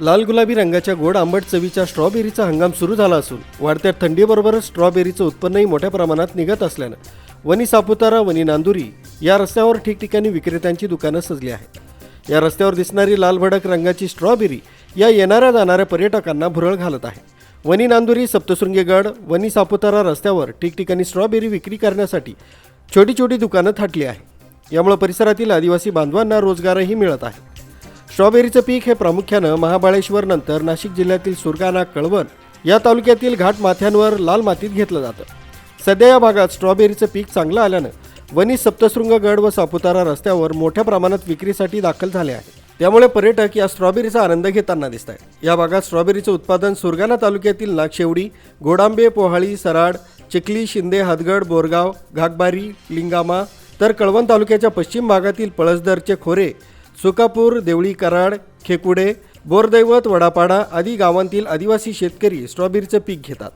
लाल गुलाबी रंगाच्या गोड आंबट चवीच्या स्ट्रॉबेरीचा हंगाम सुरू झाला असून वाढत्या थंडीबरोबरच स्ट्रॉबेरीचं उत्पन्नही मोठ्या प्रमाणात निघत असल्यानं वनी सापुतारा वनी नांदुरी या रस्त्यावर ठिकठिकाणी विक्रेत्यांची दुकानं सजली आहेत. या रस्त्यावर दिसणारी लाल भडक रंगाची स्ट्रॉबेरी या येणाऱ्या जाणाऱ्या पर्यटकांना भुरळ घालत आहे. वनी नांदुरी सप्तशृंगीगड वनी सापुतारा रस्त्यावर ठिकठिकाणी स्ट्रॉबेरी विक्री करण्यासाठी छोटी छोटी दुकानं थाटली आहे यामुळे परिसरातील आदिवासी बांधवांना रोजगारही मिळत आहे. स्ट्रॉबेरीचं पीक हे प्रामुख्यानं महाबळेश्वर नंतर नाशिक जिल्ह्यातील सुरगाणा कळवण या तालुक्यातील घाट माथ्यांवर लाल मातीत घेतलं जातं. सध्या या भागात स्ट्रॉबेरीचं पीक चांगलं आल्यानं वनी सप्तशृंग गड व सापुतारा रस्त्यावर मोठ्या प्रमाणात विक्रीसाठी दाखल झाले आहे त्यामुळे पर्यटक या स्ट्रॉबेरीचा आनंद घेताना दिसत आहेत या भागात स्ट्रॉबेरीचं उत्पादन सुरगाणा तालुक्यातील नागशेवडी गोडांबे पोहाळी सराड चिखली शिंदे हदगड बोरगाव घागबारी लिंगामा तर कळवण तालुक्याच्या पश्चिम भागातील पळसदरचे खोरे सुकापूर देवळी कराड खेकुडे बोरदैवत वडापाडा आदी गावांतील आदिवासी शेतकरी स्ट्रॉबेरीचं पीक घेतात.